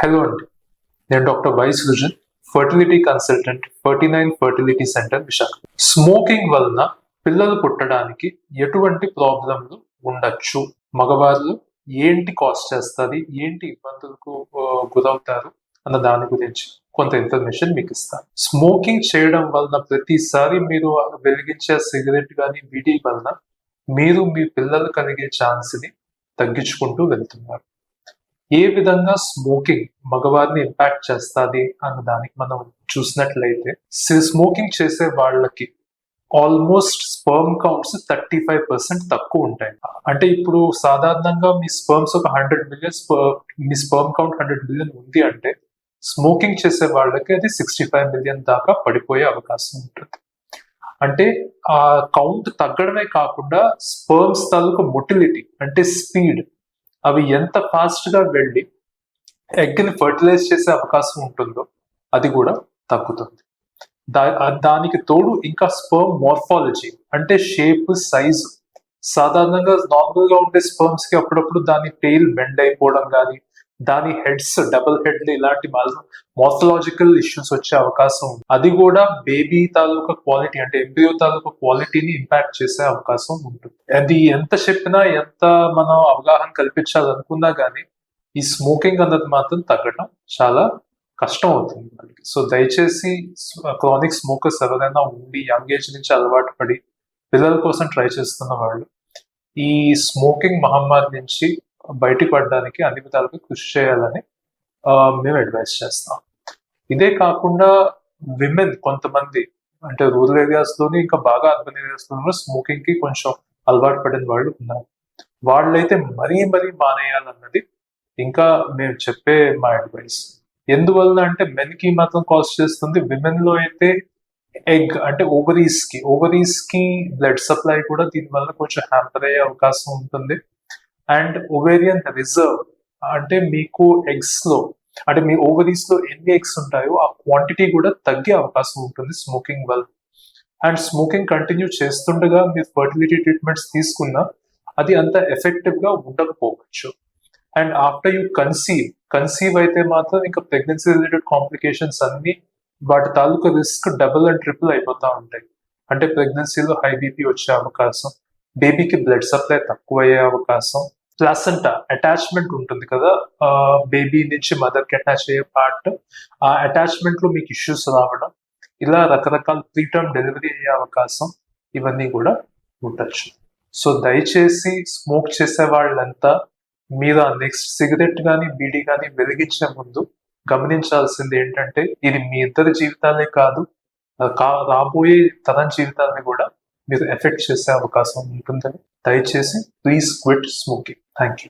Hello అండి. నేను doctor Y Srujan fertility consultant Ferty nine fertility centre Visakha. Smoking వలన పిల్లలు పుట్టడానికి ఎటువంటి ప్రాబ్లంలు ఉండొచ్చు? మగవాళ్ళు ఏంటి కాస్ట్ చేస్తుంది? ఏంటి ఇబ్బందులకు గురవుతారు? అన్న దాని గురించి కొంత ఇన్ఫర్మేషన్ మీకు ఇస్తాను స్మోకింగ్ చేయడం వలన ప్రతిసారి మీరు వెలిగించే సిగరెట్ కానీ బీడీ వలన మీరు మీ పిల్లలు కలిగే ఛాన్స్ని తగ్గించుకుంటూ వెళ్తున్నారు. ఏ విధంగా స్మోకింగ్ మగవారిని ఇంపాక్ట్ చేస్తుంది అన్న దానికి మనం చూసినట్లయితే స్మోకింగ్ చేసే వాళ్ళకి almost sperm counts thirty five percent తక్కువ ఉంటాయి. అంటే ఇప్పుడు సాధారణంగా మీ స్పర్మ్స్ ఒక హండ్రెడ్ మిలియన్ మీ స్పర్మ్ కౌంట్ హండ్రెడ్ మిలియన్ ఉంది అంటే స్మోకింగ్ చేసే వాళ్ళకి అది సిక్స్టీ ఫైవ్ మిలియన్ దాకా పడిపోయే అవకాశం ఉంటుంది. అంటే ఆ కౌంట్ తగ్గడమే కాకుండా స్పర్మ్స్ తాలూకు మొటిలిటీ అంటే స్పీడ్ అవి ఎంత ఫాస్ట్గా వెళ్ళి ఎగ్ని ఫర్టిలైజ్ చేసే అవకాశం ఉంటుందో అది కూడా తగ్గుతుంది. దా- దానికి తోడు ఇంకా స్పర్మ్ మార్ఫాలజీ అంటే షేప్ సైజు సాధారణంగా నార్మల్గా ఉండే స్పర్మ్స్కి అప్పుడప్పుడు దాని టెయిల్ బెండ్ అయిపోవడం కానీ దాని హెడ్స్ డబుల్ హెడ్ ఇలాంటి మార్ఫలాజికల్ ఇష్యూస్ వచ్చే అవకాశం ఉంది. అది కూడా బేబీ తాలూకా క్వాలిటీ అంటే ఎంబ్రియో తాలూకా క్వాలిటీని ఇంపాక్ట్ చేసే అవకాశం ఉంటుంది. అది ఎంత చెప్పినా ఎంత మనం అవగాహన కల్పించాలనుకున్నా కానీ ఈ స్మోకింగ్ అన్నది మాత్రం తగ్గడం చాలా కష్టం అవుతుంది మనకి. సో దయచేసి క్రానిక్ స్మోకర్స్ ఎవరైనా ఉండి యంగ్ ఏజ్ నుంచి అలవాటు పడి పిల్లల కోసం ట్రై చేస్తున్న వాళ్ళు ఈ స్మోకింగ్ మహమ్మారి నుంచి బయటికి పడడానికి అన్ని విధాలుగా కృషి చేయాలని మేము అడ్వైస్ చేస్తాం. ఇదే కాకుండా విమెన్ కొంతమంది అంటే రూరల్ ఏరియాస్లోని ఇంకా బాగా అర్బన్ ఏరియాస్లో స్మోకింగ్కి కొంచెం అలవాటు పడిన వాళ్ళు ఉన్నారు. వాళ్ళైతే మరీ మరీ మానేయాలన్నది ఇంకా మేము చెప్పే మా అడ్వైస్ ఎందువలన అంటే మెన్కి మాత్రం కాస్ట్ చేస్తుంది విమెన్లో అయితే ఎగ్ అంటే ఓవరీస్కి ఓవరీస్కి బ్లడ్ సప్లై కూడా దీనివల్ల కొంచెం హ్యాంపర్ అయ్యే అవకాశం ఉంటుంది. అండ్ ఒవేరియన్ రిజర్వ్ అంటే మీకు ఎగ్స్లో అంటే మీ ఓవరీస్లో ఎన్ని ఎగ్స్ ఉంటాయో ఆ క్వాంటిటీ కూడా తగ్గే అవకాశం ఉంటుంది స్మోకింగ్ వల్ల. అండ్ స్మోకింగ్ కంటిన్యూ చేస్తుండగా మీరు ఫర్టిలిటీ ట్రీట్మెంట్స్ తీసుకున్నా అది అంత ఎఫెక్టివ్గా ఉండకపోవచ్చు. And after you conceive conceive అయితే మాత్రం ఇంకా ప్రెగ్నెన్సీ రిలేటెడ్ కాంప్లికేషన్స్ అన్ని వాటి తాలూకు రిస్క్ డబుల్ అండ్ ట్రిపుల్ అయిపోతా ఉంటాయి. అంటే ప్రెగ్నెన్సీలో హై బీపీ వచ్చే అవకాశం బేబీకి బ్లడ్ సప్లై తక్కువ అయ్యే అవకాశం ప్లాసెంటా అటాచ్మెంట్ ఉంటుంది కదా బేబీ నుంచి మదర్కి అటాచ్ అయ్యే పార్ట్. ఆ అటాచ్మెంట్లో మీకు ఇష్యూస్ రావడం ఇలా రకరకాల ప్రీ టర్మ్ డెలివరీ అయ్యే అవకాశం ఇవన్నీ కూడా ఉండొచ్చు. సో దయచేసి స్మోక్ చేసే వాళ్ళంతా మీరు ఆ నెక్స్ట్ సిగరెట్ కానీ బీడీ కానీ వెలిగించే ముందు గమనించాల్సింది ఏంటంటే ఇది మీ ఇద్దరి జీవితాలే కాదు కా- రాబోయే తరం జీవితాన్ని కూడా మీరు ఎఫెక్ట్ చేసే అవకాశం ఉంటుందని. దయచేసి please quit smoking. Thank you